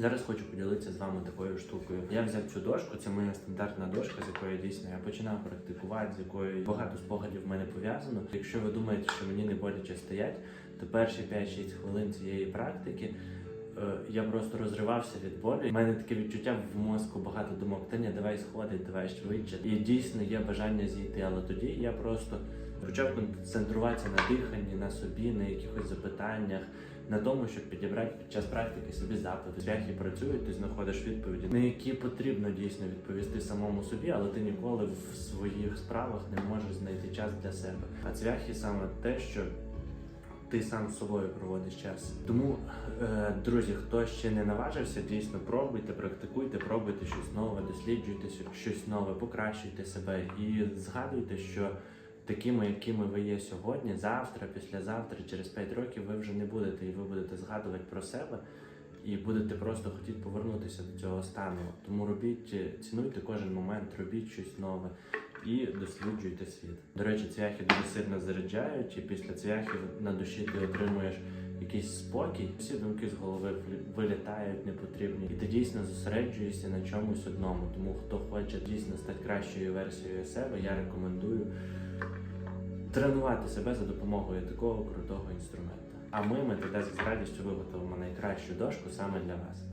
Зараз хочу поділитися з вами такою штукою. Я взяв цю дошку, це моя стандартна дошка, з якої дійсно я починав практикувати, з якою багато спогадів в мене пов'язано. Якщо ви думаєте, що мені не боляче стоять, то перші 5-6 хвилин цієї практики. е, Я просто розривався від болю. У мене таке відчуття в мозку багато думок. Та ні, давай сходить, давай швидше. І дійсно є бажання зійти. Але тоді я просто почав концентруватися на диханні, на собі, на якихось запитаннях, на тому, щоб підібрати під час практики собі запити. Цвяхи працюють, ти знаходиш відповіді, на які потрібно дійсно відповісти самому собі, але ти ніколи в своїх справах не можеш знайти час для себе. А цвяхи саме те, що ти сам з собою проводиш час. Тому, е, друзі, хто ще не наважився, дійсно пробуйте, практикуйте, пробуйте щось нове, досліджуйте щось нове, покращуйте себе і згадуйте, що такими, якими ви є сьогодні, завтра, післязавтра, через 5 років ви вже не будете, і ви будете згадувати про себе. І будете просто хотіти повернутися до цього стану. Тому робіть, цінуйте кожен момент, робіть щось нове і досліджуйте світ. До речі, цвяхи дуже сильно заряджають, і після цвяхів на душі ти отримуєш якийсь спокій. Всі думки з голови вилі- вилітають непотрібні, і ти дійсно зосереджуєшся на чомусь одному. Тому хто хоче дійсно стати кращою версією себе, я рекомендую тренувати себе за допомогою такого крутого інструмента. А ми, ми тоді з радістю виготовимо найкращу дошку саме для вас.